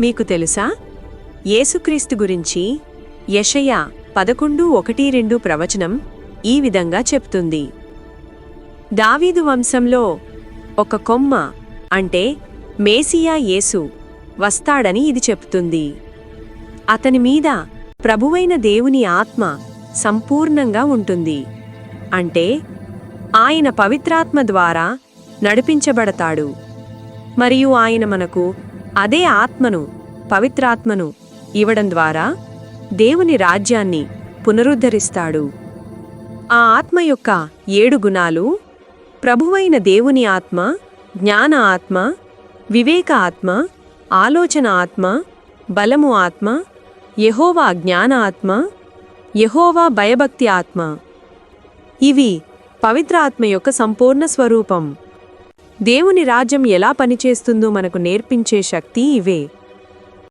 మీకు తెలుసా? యేసుక్రీస్తు గురించి యషయ పదకొండు ఒకటి రెండు ప్రవచనం ఈ విధంగా చెప్తుంది. దావీదు వంశంలో ఒక కొమ్మ అంటే మేసియా యేసు వస్తాడని ఇది చెప్తుంది. అతని మీద ప్రభువైన దేవుని ఆత్మ సంపూర్ణంగా ఉంటుంది. అంటే ఆయన పవిత్రాత్మ ద్వారా నడిపించబడతాడు. మరియు ఆయన మనకు అదే ఆత్మను పవిత్రాత్మను ఇవ్వడం ద్వారా దేవుని రాజ్యాన్ని పునరుద్ధరిస్తాడు. ఆ ఆత్మ యొక్క ఏడు గుణాలు ప్రభువైన దేవుని ఆత్మ జ్ఞాన ఆత్మ వివేక ఆత్మ ఆలోచన ఆత్మ బలము ఆత్మ యహోవా జ్ఞాన ఆత్మ యహోవా భయభక్తి ఆత్మ. ఇవి పవిత్ర ఆత్మ యొక్క సంపూర్ణ స్వరూపం. దేవుని రాజ్యం ఎలా పనిచేస్తుందో మనకు నేర్పించే శక్తి ఇవే.